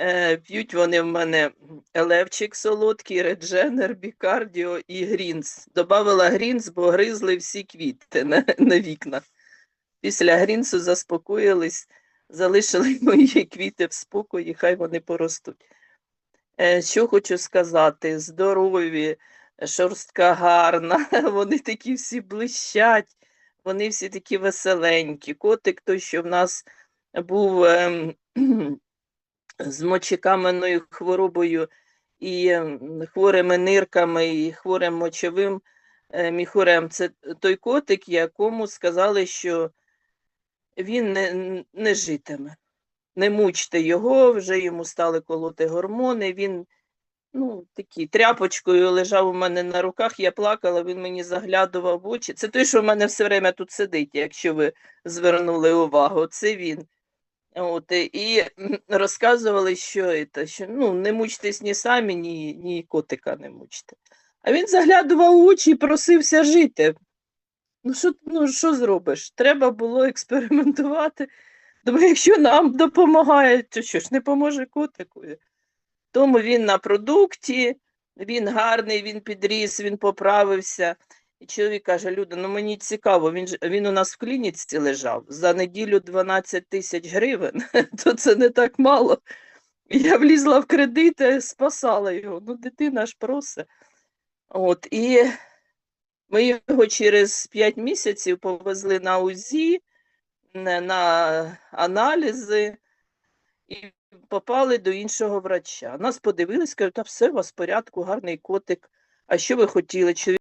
Е, П'ють вони в мене елевчик солодкий, редженер, бікардіо і грінс. Добавила грінс, бо гризли всі квіти на, на вікнах. Після грінсу заспокоїлись, залишили мої квіти в спокої, хай вони поростуть. Е, Що хочу сказати, здорові, шорстка гарна, вони такі всі блищать, вони всі такі веселенькі. Котик той, що в нас був ем, з мочекаменною хворобою і хворими нирками, і хворим мочовим е, міхурем. Це той котик, якому сказали, що він не, не житиме. Не мучте його, вже йому стали колоти гормони. Він ну, такий тряпочкою лежав у мене на руках, я плакала, він мені заглядував в очі. Це той, що в мене все время тут сидить, якщо ви звернули увагу. Це він. От, і- і розказували, що, це, що ну, не мучтесь ні самі, ні, ні котика не мучте. А він заглядував у очі і просився жити. Ну, що, ну, що зробиш? Треба було експериментувати. Думаю, якщо нам допомагає, то що ж не поможе котику? Тому він на продукті, він гарний, він підріс, він поправився. І чоловік каже: Люда, ну мені цікаво, він, він у нас в клініці лежав за неділю 12 тисяч гривень, то це не так мало. Я влізла в кредит, е, спасала його. Ну, дитина ж просить. От, і ми його через 5 місяців повезли на УЗІ, на аналізи і попали до іншого врача. Нас подивились, кажуть, та все у вас в порядку, гарний котик. А що ви хотіли?